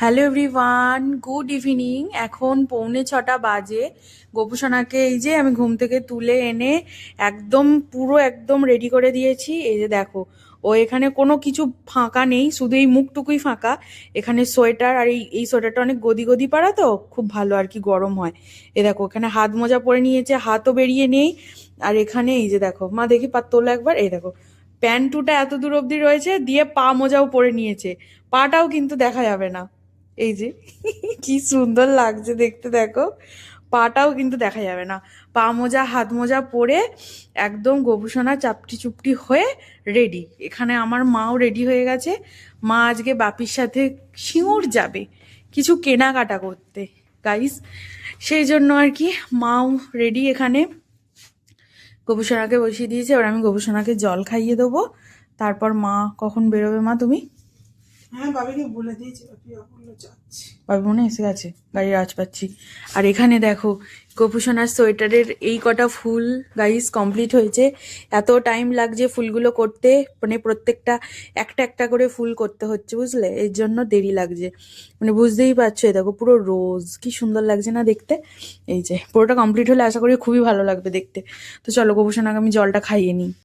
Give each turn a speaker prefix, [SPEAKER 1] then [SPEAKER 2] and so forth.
[SPEAKER 1] Hello everyone good evening এখন পৌনে ছটা বাজে। গোপুসোনাকে এই যে আমি ঘুম থেকে তুলে এনে একদম পুরো একদম রেডি করে দিয়েছি। এই যে দেখো, ও এখানে কোনো কিছু ফাঁকা নেই, শুধু এই মুখটুকুই ফাঁকা। এখানে সোয়েটার আর এই এই সোয়েটারটা অনেক গদি গদি পাড়া তো, খুব ভালো আর কি গরম হয়। এ দেখো, এখানে হাত মোজা পরে নিয়েছে, হাতও বেরিয়ে নেই। আর এখানে এই যে দেখো, মা দেখি পা তোলো একবার, এই দেখো, প্যান্টুটা এত দূর অবধি রয়েছে, দিয়ে পা মোজাও পরে নিয়েছে। পাটাও কিন্তু দেখা যাবে না। এই যে, কি সুন্দর লাগছে দেখতে দেখো। পাটাও কিন্তু দেখা যাবে না। পা মোজা, হাত মোজা পরে একদম গোপুসোনা চাপটি চুপটি হয়ে রেডি এখানে আমার মাও রেডি হয়ে গেছে। মা আজকে বাপির সাথে সিঙ্গুর যাবে, কিছু কেনাকাটা করতে। গাইস সেই জন্য আর কি মাও রেডি এখানে। গোপুসোনাকে বসিয়ে দিয়েছে, এবার আমি গোপুসোনাকে জল খাইয়ে দেবো। তারপর মা কখন বেরোবে মা তুমি
[SPEAKER 2] হ্যাঁ বাবাকে
[SPEAKER 1] মনে এসে গেছে, গাড়ির আওয়াজ পাচ্ছি। আর এখানে দেখো, গোপুসোনার সোয়েটারের এই কটা ফুল গাইস কমপ্লিট হয়েছে। এত টাইম লাগছে ফুলগুলো করতে মানে প্রত্যেকটা, একটা একটা করে ফুল করতে হচ্ছে, বুঝলে? এর জন্য দেরি লাগছে। মানে বুঝতেই পারছ এই দেখো পুরো রোজ কি সুন্দর লাগছে না দেখতে? এই যে, পুরোটা কমপ্লিট হলে আশা করি খুবই ভালো লাগবে দেখতে। তো চলো, গোপুসোনাকে আমি জলটা খাইয়ে নিই।